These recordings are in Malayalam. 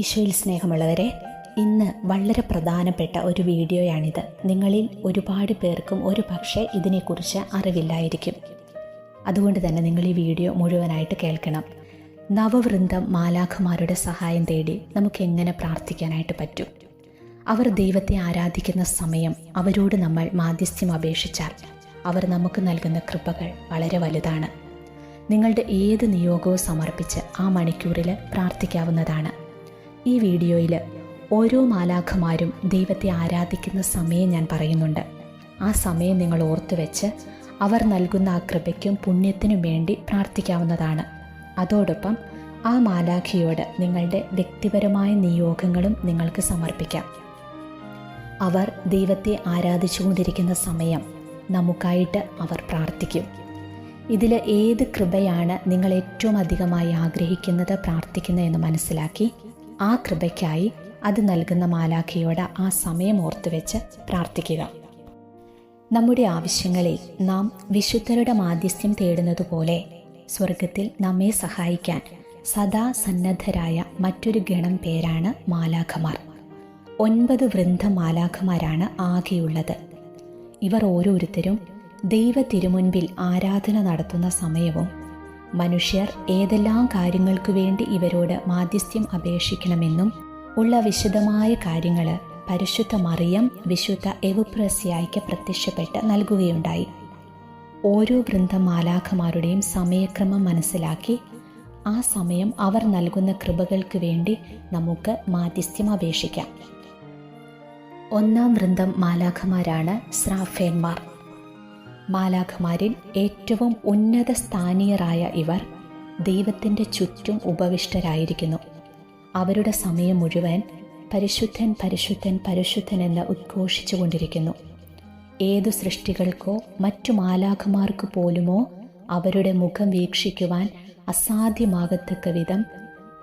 ഈശോയിൽ സ്നേഹമുള്ളവരെ ഇന്ന് വളരെ പ്രധാനപ്പെട്ട ഒരു വീഡിയോയാണിത്. നിങ്ങളിൽ ഒരുപാട് പേർക്കും ഒരു പക്ഷേ ഇതിനെക്കുറിച്ച് അറിവില്ലായിരിക്കും. അതുകൊണ്ട് തന്നെ നിങ്ങൾ ഈ വീഡിയോ മുഴുവനായിട്ട് കേൾക്കണം. നവവൃന്ദം മാലാഖമാരുടെ സഹായം തേടി നമുക്ക് എങ്ങനെ പ്രാർത്ഥിക്കാനായിട്ട് പറ്റും? അവർ ദൈവത്തെ ആരാധിക്കുന്ന സമയം അവരോട് നമ്മൾ മാധ്യസ്ഥ്യം അപേക്ഷിച്ചാൽ അവർ നമുക്ക് നൽകുന്ന കൃപകൾ വളരെ വലുതാണ്. നിങ്ങളുടെ ഏത് നിയോഗവും സമർപ്പിച്ച് ആ മണിക്കൂറിൽ പ്രാർത്ഥിക്കാവുന്നതാണ്. ഈ വീഡിയോയിൽ ഓരോ മാലാഖമാരും ദൈവത്തെ ആരാധിക്കുന്ന സമയം ഞാൻ പറയുന്നുണ്ട്. ആ സമയം നിങ്ങൾ ഓർത്തു വെച്ച് അവർ നൽകുന്ന ആ കൃപയ്ക്കും പുണ്യത്തിനും വേണ്ടി പ്രാർത്ഥിക്കാവുന്നതാണ്. അതോടൊപ്പം ആ മാലാഖിയോട് നിങ്ങളുടെ വ്യക്തിപരമായ നിയോഗങ്ങളും നിങ്ങൾക്ക് സമർപ്പിക്കാം. അവർ ദൈവത്തെ ആരാധിച്ചുകൊണ്ടിരിക്കുന്ന സമയം നമുക്കായിട്ട് അവർ പ്രാർത്ഥിക്കും. ഇതിൽ ഏത് കൃപയാണ് നിങ്ങൾ ഏറ്റവും അധികമായി ആഗ്രഹിക്കുന്നത് പ്രാർത്ഥിക്കുന്നത് എന്ന് മനസ്സിലാക്കി ആ കൃപയ്ക്കായി അത് നൽകുന്ന മാലാഖയോട് ആ സമയം ഓർത്തുവെച്ച് പ്രാർത്ഥിക്കുക. നമ്മുടെ ആവശ്യങ്ങളിൽ നാം വിശുദ്ധരുടെ മാധ്യസ്ഥ്യം തേടുന്നതുപോലെ സ്വർഗത്തിൽ നമ്മെ സഹായിക്കാൻ സദാ സന്നദ്ധരായ മറ്റൊരു ഗണം പേരാണ് മാലാഖമാർ. ഒൻപത് വൃന്ദ മാലാഖമാരാണ് ആകെയുള്ളത്. ഇവർ ഓരോരുത്തരും ദൈവ തിരുമുൻപിൽ ആരാധന നടത്തുന്ന സമയവും മനുഷ്യർ ഏതെല്ലാം കാര്യങ്ങൾക്കു വേണ്ടി ഇവരോട് മാധ്യസ്ഥ്യം അപേക്ഷിക്കണമെന്നും ഉള്ള വിശദമായ കാര്യങ്ങൾ പരിശുദ്ധ മറിയം വിശുദ്ധ എവുപ്രസ്യായിക്ക് പ്രത്യക്ഷപ്പെട്ട് നൽകുകയുണ്ടായി. ഓരോ വൃന്ദമാലാഖമാരുടെയും സമയക്രമം മനസ്സിലാക്കി ആ സമയം അവർ നൽകുന്ന കൃപകൾക്ക് വേണ്ടി നമുക്ക് മാധ്യസ്ഥ്യം അപേക്ഷിക്കാം. ഒന്നാം വൃന്ദം മാലാഖമാരാണ് സ്രാഫേന്മാർ. മാലാഖമാരിൽ ഏറ്റവും ഉന്നത സ്ഥാനീയരായ ഇവർ ദൈവത്തിന്റെ ചുറ്റും ഉപവിഷ്ടരായിരിക്കുന്നു. അവരുടെ സമയം മുഴുവൻ പരിശുദ്ധൻ പരിശുദ്ധൻ പരിശുദ്ധൻ എന്ന് ഉദ്ഘോഷിച്ചു കൊണ്ടിരിക്കുന്നു. ഏതു സൃഷ്ടികൾക്കോ മറ്റു മാലാഖമാർക്ക് പോലുമോ അവരുടെ മുഖം വീക്ഷിക്കുവാൻ അസാധ്യമാകത്തക്ക വിധം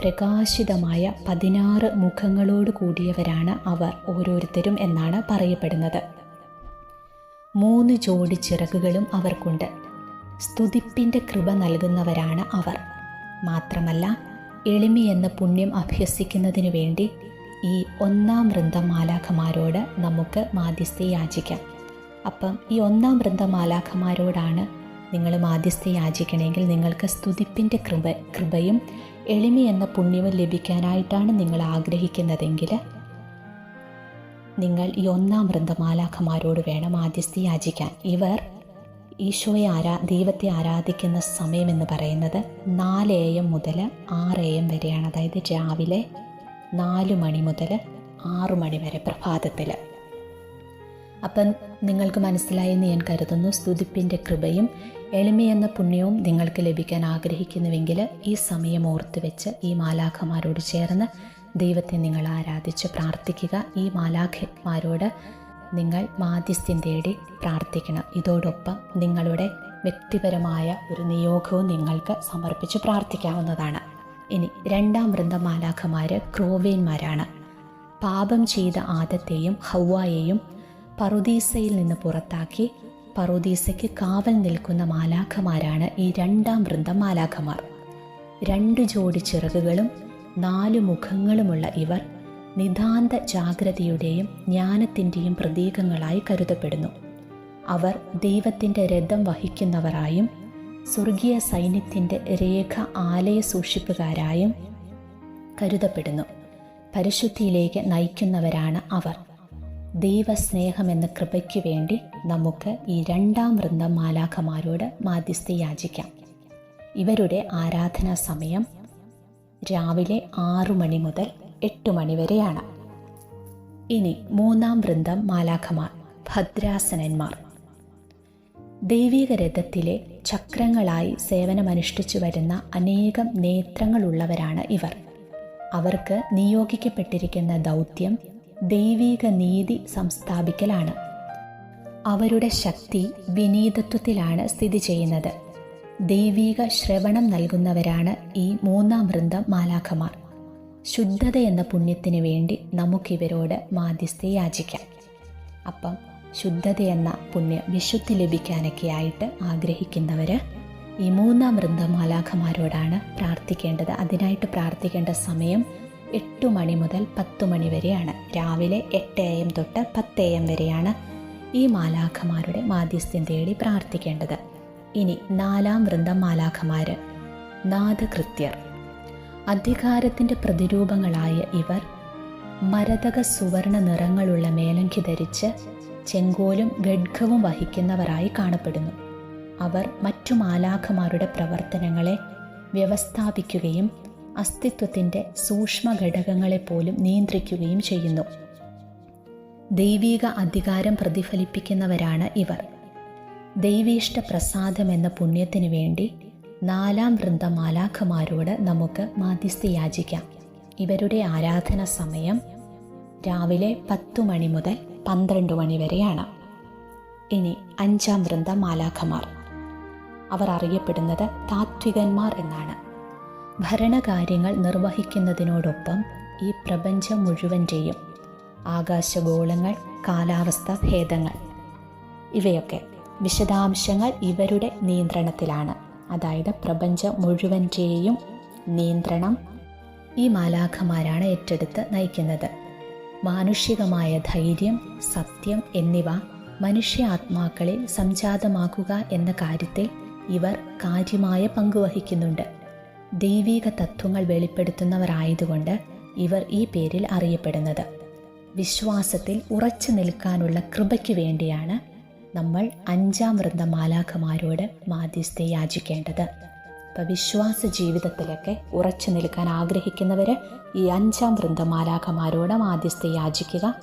പ്രകാശിതമായ പതിനാറ് മുഖങ്ങളോട് കൂടിയവരാണ് അവർ ഓരോരുത്തരും എന്നാണ് പറയപ്പെടുന്നത്. മൂന്ന് ജോഡി ചിറകുകളും അവർക്കുണ്ട്. സ്തുതിപ്പിന്റെ കൃപ നൽകുന്നവരാണ് അവർ. മാത്രമല്ല എളിമയെന്ന പുണ്യം അഭ്യസിക്കുന്നതിനു വേണ്ടി ഈ ഒന്നാം വൃന്ദം മാലാഖമാരോട് നമുക്ക് മാധ്യസ്ഥ യാചിക്കാം. അപ്പം ഈ ഒന്നാം വൃന്ദം മാലാഖമാരോടാണ് നിങ്ങൾ മാധ്യസ്ഥ യാചിക്കണമെങ്കിൽ നിങ്ങൾക്ക് സ്തുതിപ്പിന്റെ കൃപ കൃപയും എളിമി എന്ന പുണ്യവും ലഭിക്കാനായിട്ടാണ് നിങ്ങൾ ആഗ്രഹിക്കുന്നതെങ്കിൽ നിങ്ങൾ ഈ ഒന്നാം വൃന്ദമാലാഖമാരോട് വേണം ആദ്യസ്ഥി യാചിക്കാൻ. ഇവർ ഈശോയെ ആരാ ദൈവത്തെ ആരാധിക്കുന്ന സമയമെന്ന് പറയുന്നത് നാല് എ എം മുതൽ ആറ് എ എം വരെയാണ്. അതായത് രാവിലെ നാല് മണി മുതൽ ആറു മണി വരെ പ്രഭാതത്തിൽ അപ്പം നിങ്ങൾക്ക് മനസ്സിലായെന്ന് ഞാൻ കരുതുന്നു സ്തുതിപ്പിന്റെ കൃപയും എളിമയെന്ന പുണ്യവും നിങ്ങൾക്ക് ലഭിക്കാൻ ആഗ്രഹിക്കുന്നുവെങ്കിൽ ഈ സമയം ഓർത്തുവെച്ച് ഈ മാലാഖമാരോട് ചേർന്ന് ദൈവത്തെ നിങ്ങൾ ആരാധിച്ച് പ്രാർത്ഥിക്കുക. ഈ മാലാഖന്മാരോട് നിങ്ങൾ മാധ്യസ്ഥ്യം തേടി പ്രാർത്ഥിക്കണം. ഇതോടൊപ്പം നിങ്ങളുടെ വ്യക്തിപരമായ ഒരു നിയോഗവും നിങ്ങൾക്ക് സമർപ്പിച്ച് പ്രാർത്ഥിക്കാവുന്നതാണ്. ഇനി രണ്ടാം വൃന്ദം മാലാഖമാർ ക്രോവേന്മാരാണ്. പാപം ചെയ്ത ആദത്തെയും ഹൗവായെയും പറുദീസയിൽ നിന്ന് പുറത്താക്കി പറുദീസയ്ക്ക് കാവൽ നിൽക്കുന്ന മാലാഖമാരാണ് ഈ രണ്ടാം വൃന്ദം മാലാഖമാർ. രണ്ട് ജോഡി ചിറകുകളും നാല് മുഖങ്ങളുമുള്ള ഇവർ നിതാന്ത ജാഗ്രതയുടെയും ജ്ഞാനത്തിന്റെയും പ്രതീകങ്ങളായി കരുതപ്പെടുന്നു. അവർ ദൈവത്തിന്റെ രഥം വഹിക്കുന്നവരായും സ്വർഗീയ സൈന്യത്തിന്റെ രേഖ ആലയ സൂക്ഷിപ്പുകാരായും കരുതപ്പെടുന്നു. പരിശുദ്ധിയിലേക്ക് നയിക്കുന്നവരാണ് അവർ. ദൈവസ്നേഹം എന്ന കൃപയ്ക്ക് വേണ്ടി നമുക്ക് ഈ രണ്ടാം വൃന്ദം മാലാഖമാരോട് മാധ്യസ്ഥ യാചിക്കാം ഇവരുടെ ആരാധനാ സമയം രാവിലെ ആറു മണി മുതൽ എട്ട് മണി വരെയാണ്. ഇനി മൂന്നാം വൃന്ദം മാലാഖമാർ ഭദ്രാസനന്മാർ. ദൈവിക രഥത്തിലെ ചക്രങ്ങളായി സേവനമനുഷ്ഠിച്ചു വരുന്ന അനേകം നേത്രങ്ങളുള്ളവരാണ് ഇവർ. അവർക്ക് നിയോഗിക്കപ്പെട്ടിരിക്കുന്ന ദൗത്യം ദൈവിക നീതി സംസ്ഥാപിക്കലാണ്. അവരുടെ ശക്തി വിനീതത്വത്തിലാണ് സ്ഥിതി ചെയ്യുന്നത്. ദൈവിക ശ്രവണം നൽകുന്നവരാണ് ഈ മൂന്നാം വൃന്ദം മാലാഖമാർ. ശുദ്ധത എന്ന പുണ്യത്തിന് വേണ്ടി നമുക്കിവരോട് മാധ്യസ്ഥ യാചിക്കാം. അപ്പം ശുദ്ധത എന്ന പുണ്യം വിശുദ്ധി ലഭിക്കാനൊക്കെ ആയിട്ട് ആഗ്രഹിക്കുന്നവർ ഈ മൂന്നാം വൃന്ദം മാലാഖമാരോടാണ് പ്രാർത്ഥിക്കേണ്ടത്. അതിനായിട്ട് പ്രാർത്ഥിക്കേണ്ട സമയം എട്ട് മണി മുതൽ പത്ത് മണി വരെയാണ്. രാവിലെ എട്ട് എ എം തൊട്ട് പത്ത് എ എം വരെയാണ് ഈ മാലാഖമാരുടെ മാധ്യസ്ഥ്യം തേടി പ്രാർത്ഥിക്കേണ്ടത്. ഇനി നാലാം വൃന്ദം മാലാഖമാര് നാദകൃത്യർ. അധികാരത്തിന്റെ പ്രതിരൂപങ്ങളായ ഇവർ മരതക സുവർണ നിറങ്ങളുള്ള മേലങ്കി ധരിച്ച് ചെങ്കോലും ഗഡ്ഘവും വഹിക്കുന്നവരായി കാണപ്പെടുന്നു. അവർ മറ്റു മാലാഖമാരുടെ പ്രവർത്തനങ്ങളെ വ്യവസ്ഥാപിക്കുകയും അസ്തിത്വത്തിന്റെ സൂക്ഷ്മ ഘടകങ്ങളെപ്പോലും നിയന്ത്രിക്കുകയും ചെയ്യുന്നു. ദൈവീക അധികാരം പ്രതിഫലിപ്പിക്കുന്നവരാണ് ഇവർ. ദൈവീഷ്ട പ്രസാദം എന്ന പുണ്യത്തിനു വേണ്ടി നാലാം വൃന്ദ മാലാഖമാരോട് നമുക്ക് മാധ്യസ്ഥ യാചിക്കാം. ഇവരുടെ ആരാധന സമയം രാവിലെ പത്തു മണി മുതൽ പന്ത്രണ്ട് മണി വരെയാണ്. ഇനി അഞ്ചാം വൃന്ദ മാലാഖമാർ അവർ അറിയപ്പെടുന്നത് താത്വികന്മാർ എന്നാണ്. ഭരണകാര്യങ്ങൾ നിർവഹിക്കുന്നതിനോടൊപ്പം ഈ പ്രപഞ്ചം മുഴുവന്റെയും ആകാശഗോളങ്ങൾ കാലാവസ്ഥ ഭേദങ്ങൾ ഇവയൊക്കെ വിശദാംശങ്ങൾ ഇവരുടെ നിയന്ത്രണത്തിലാണ്. അതായത് പ്രപഞ്ചം മുഴുവന്റെയും നിയന്ത്രണം ഈ മാലാഖമാരാണ് ഏറ്റെടുത്ത് നയിക്കുന്നത്. മാനുഷികമായ ധൈര്യം സത്യം എന്നിവ മനുഷ്യ ആത്മാക്കളെ സംജാതമാക്കുക എന്ന കാര്യത്തിൽ ഇവർ കാര്യമായ പങ്കുവഹിക്കുന്നുണ്ട്. ദൈവിക തത്വങ്ങൾ വെളിപ്പെടുത്തുന്നവരായതുകൊണ്ട് ഇവർ ഈ പേരിൽ അറിയപ്പെടുന്നത്. വിശ്വാസത്തിൽ ഉറച്ചു നിൽക്കാനുള്ള കൃപയ്ക്ക് വേണ്ടിയാണ് നമ്മൾ അഞ്ചാം വൃന്ദ മാലാഖമാരോട് മാധ്യസ്ഥ യാചിക്കേണ്ടത്. ഇപ്പം വിശ്വാസ ജീവിതത്തിലൊക്കെ ഉറച്ചു നിൽക്കാൻ ആഗ്രഹിക്കുന്നവർ ഈ അഞ്ചാം വൃന്ദ മാലാഖമാരോട് മാധ്യസ്ഥ യാചിക്കുക.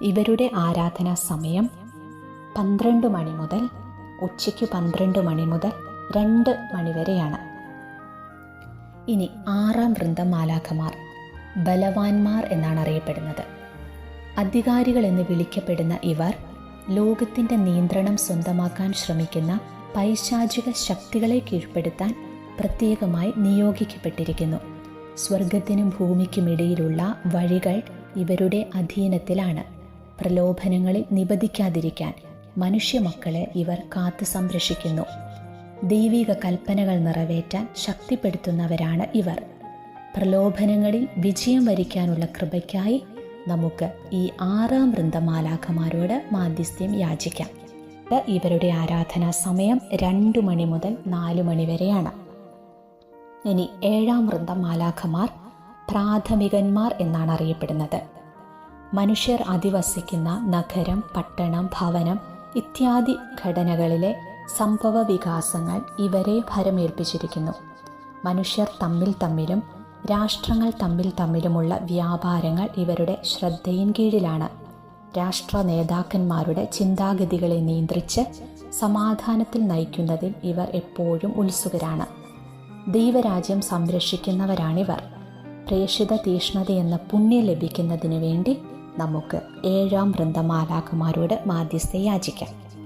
ഇവരുടെ ആരാധനാ സമയം പന്ത്രണ്ട് മണി മുതൽ ഉച്ചയ്ക്ക് പന്ത്രണ്ട് മണി മുതൽ രണ്ട് മണിവരെയാണ് ഇനി ആറാം വൃന്ദം മാലാഖമാർ ബലവാന്മാർ എന്നാണ് അറിയപ്പെടുന്നത്. അധികാരികൾ എന്ന് വിളിക്കപ്പെടുന്ന ഇവർ ലോകത്തിന്റെ നിയന്ത്രണം സ്വന്തമാക്കാൻ ശ്രമിക്കുന്ന പൈശാചിക ശക്തികളെ കീഴ്പ്പെടുത്താൻ പ്രത്യേകമായി നിയോഗിക്കപ്പെട്ടിരിക്കുന്നു. സ്വർഗത്തിനും ഭൂമിക്കുമിടയിലുള്ള വഴികൾ ഇവരുടെ അധീനത്തിലാണ്. പ്രലോഭനങ്ങളിൽ നിബന്ധിക്കാതിരിക്കാൻ മനുഷ്യമക്കളെ ഇവർ കാത്തു സംരക്ഷിക്കുന്നു. ദൈവിക കൽപ്പനകൾ നിറവേറ്റാൻ ശക്തിപ്പെടുത്തുന്നവരാണ് ഇവർ. പ്രലോഭനങ്ങളിൽ വിജയം വരിക്കാനുള്ള കൃപയ്ക്കായി നമുക്ക് ഈ ആറാം വൃന്ദമാലാഖമാരോട് മാധ്യസ്ഥ്യം യാചിക്കാം. ഇവരുടെ ആരാധനാ സമയം രണ്ടു മണി മുതൽ നാലു മണി വരെയാണ്. ഇനി ഏഴാം വൃന്ദം മാലാഖമാർ പ്രാഥമികന്മാർ എന്നാണ് അറിയപ്പെടുന്നത്. മനുഷ്യർ അധിവസിക്കുന്ന നഗരം പട്ടണം ഭവനം ഇത്യാദി ഘടനകളിലെ സംഭവ വികാസങ്ങൾ ഇവരെ ഭരമേൽപ്പിച്ചിരിക്കുന്നു. മനുഷ്യർ തമ്മിൽ തമ്മിലും രാഷ്ട്രങ്ങൾ തമ്മിൽ തമ്മിലുമുള്ള വ്യാപാരങ്ങൾ ഇവരുടെ ശ്രദ്ധയിൻ കീഴിലാണ്. രാഷ്ട്ര നേതാക്കന്മാരുടെ ചിന്താഗതികളെ നിയന്ത്രിച്ച് സമാധാനത്തിൽ നയിക്കുന്നതിൽ ഇവർ എപ്പോഴും ഉത്സുകരാണ്. ദൈവരാജ്യം സംരക്ഷിക്കുന്നവരാണിവർ. പ്രേഷിത തീഷ്ണത എന്ന പുണ്യം ലഭിക്കുന്നതിന് വേണ്ടി നമുക്ക് ഏഴാം വൃന്ദമാലാകുമാരോട് മാധ്യസ്ഥ യാചിക്കാം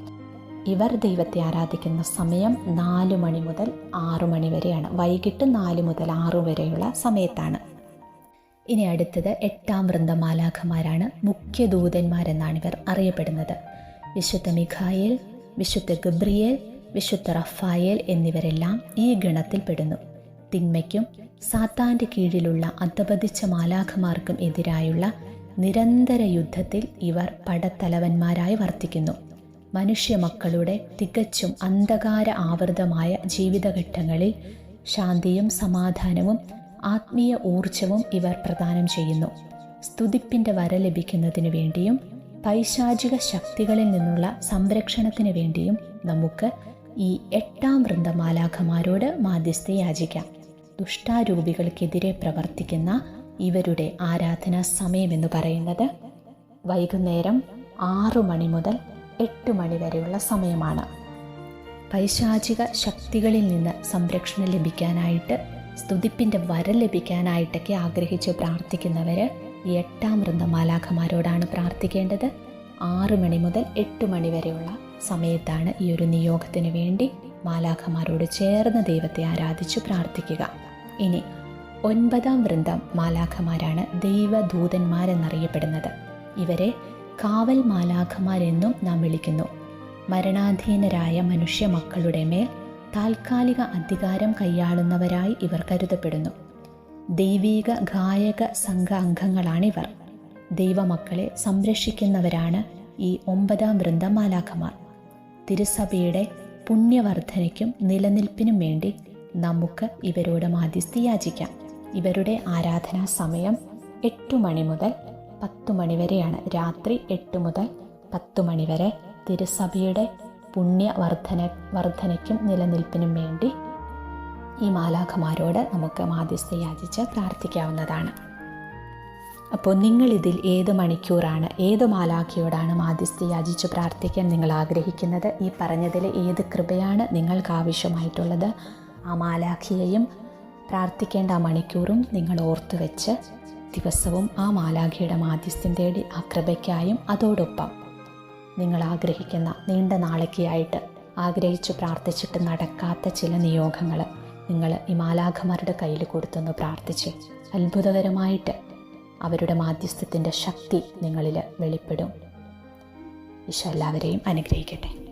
ഇവർ ദൈവത്തെ ആരാധിക്കുന്ന സമയം നാല് മണി മുതൽ ആറു മണി വരെയാണ്. വൈകിട്ട് നാല് മുതൽ ആറു വരെയുള്ള സമയത്താണ്. ഇനി അടുത്തത് എട്ടാം വൃന്ദമാലാഖമാരാണ്. മുഖ്യ ദൂതന്മാരെന്നാണ് ഇവർ അറിയപ്പെടുന്നത്. വിശുദ്ധ മിഖായേൽ വിശുദ്ധ ഗബ്രിയേൽ വിശുദ്ധ റഫായേൽ എന്നിവരെല്ലാം ഈ ഗണത്തിൽപ്പെടുന്നു തിന്മയ്ക്കും സാത്താന്റെ കീഴിലുള്ള അധപതിച്ച മാലാഖമാർക്കും എതിരായുള്ള നിരന്തര യുദ്ധത്തിൽ ഇവർ പടത്തലവന്മാരായി വർത്തിക്കുന്നു. മനുഷ്യ മക്കളുടെ തികച്ചും അന്ധകാര ആവൃതമായ ജീവിതഘട്ടങ്ങളിൽ ശാന്തിയും സമാധാനവും ആത്മീയ ഊർജവും ഇവർ പ്രദാനം ചെയ്യുന്നു. സ്തുതിപ്പിന്റെ വര ലഭിക്കുന്നതിനു വേണ്ടിയും പൈശാചിക ശക്തികളിൽ നിന്നുള്ള സംരക്ഷണത്തിന് വേണ്ടിയും നമുക്ക് ഈ എട്ടാം വൃന്ദമാലാഖമാരോട് മാധ്യസ്ഥ യാചിക്കാം. ദുഷ്ടാരൂപികൾക്കെതിരെ പ്രവർത്തിക്കുന്ന ഇവരുടെ ആരാധനാ സമയമെന്ന് പറയുന്നത് വൈകുന്നേരം ആറു മണി മുതൽ എട്ട് മണിവരെയുള്ള സമയമാണ്. പൈശാചിക ശക്തികളിൽ നിന്ന് സംരക്ഷണം ലഭിക്കാനായിട്ട് സ്തുതിപ്പിന്റെ വരം ലഭിക്കാനായിട്ടൊക്കെ ആഗ്രഹിച്ച് പ്രാർത്ഥിക്കുന്നവർ ഈ എട്ടാം വൃന്ദമാലാഖമാരോടാണ് പ്രാർത്ഥിക്കേണ്ടത്. ആറ് മണി മുതൽ എട്ട് മണി വരെയുള്ള സമയത്താണ് ഈ ഒരു നിയോഗത്തിന് വേണ്ടി മാലാഖമാരോട് ചേർന്ന് ദൈവത്തെ ആരാധിച്ച് പ്രാർത്ഥിക്കുക. ഇനി ഒൻപതാം വൃന്ദം മാലാഖമാരാണ് ദൈവദൂതന്മാരെന്നറിയപ്പെടുന്നത്. ഇവരെ കാവൽ മാലാഖമാരെന്നും നാം വിളിക്കുന്നു. മരണാധീനരായ മനുഷ്യ മക്കളുടെ മേൽ താൽക്കാലിക അധികാരം കൈയാളുന്നവരായി ഇവർ കരുതപ്പെടുന്നു. ദൈവീക ഗായക സംഘ അംഗങ്ങളാണിവർ. ദൈവമക്കളെ സംരക്ഷിക്കുന്നവരാണ് ഈ ഒമ്പതാം വൃന്ദം മാലാഖമാർ തിരുസഭയുടെ പുണ്യവർദ്ധനയ്ക്കും നിലനിൽപ്പിനും വേണ്ടി നമുക്ക് ഇവരോട് മാധ്യസ്ഥ യാചിക്കാം ഇവരുടെ ആരാധനാ സമയം എട്ടു മണി മുതൽ പത്തു മണിവരെയാണ്. രാത്രി എട്ട് മുതൽ പത്തു മണിവരെ തിരുസഭയുടെ പുണ്യ വർധന വർധനയ്ക്കും നിലനിൽപ്പിനും വേണ്ടി ഈ മാലാഖമാരോട് നമുക്ക് മാധ്യസ്ഥ യാചിച്ച് പ്രാർത്ഥിക്കാവുന്നതാണ്. അപ്പോൾ നിങ്ങളിതിൽ ഏത് മണിക്കൂറാണ് ഏത് മാലാഖയോടാണ് മാധ്യസ്ഥ യാചിച്ച് പ്രാർത്ഥിക്കാൻ നിങ്ങൾ ആഗ്രഹിക്കുന്നത്? ഈ പറഞ്ഞതിൽ ഏത് കൃപയാണ് നിങ്ങൾക്ക് ആവശ്യമായിട്ടുള്ളത് ആ മാലാഖിയെയും പ്രാർത്ഥിക്കേണ്ട മണിക്കൂറും നിങ്ങൾ ഓർത്തു വെച്ച് ദിവസവും ആ മാലാഖയുടെ മാധ്യസ്ഥ്യം തേടി ആ കൃപയ്ക്കായും അതോടൊപ്പം നിങ്ങൾ ആഗ്രഹിക്കുന്ന നീണ്ട നാളേക്കായിട്ട് ആഗ്രഹിച്ചു പ്രാർത്ഥിച്ചിട്ട് നടക്കാത്ത ചില നിയോഗങ്ങൾ നിങ്ങൾ ഈ മാലാഖമാരുടെ കയ്യിൽ കൊടുത്തൊന്ന് പ്രാർത്ഥിച്ച് അത്ഭുതകരമായിട്ട് അവരുടെ മാധ്യസ്ഥത്തിന്റെ ശക്തി നിങ്ങളിൽ വെളിപ്പെടും. ഈശോ എല്ലാവരെയും അനുഗ്രഹിക്കട്ടെ.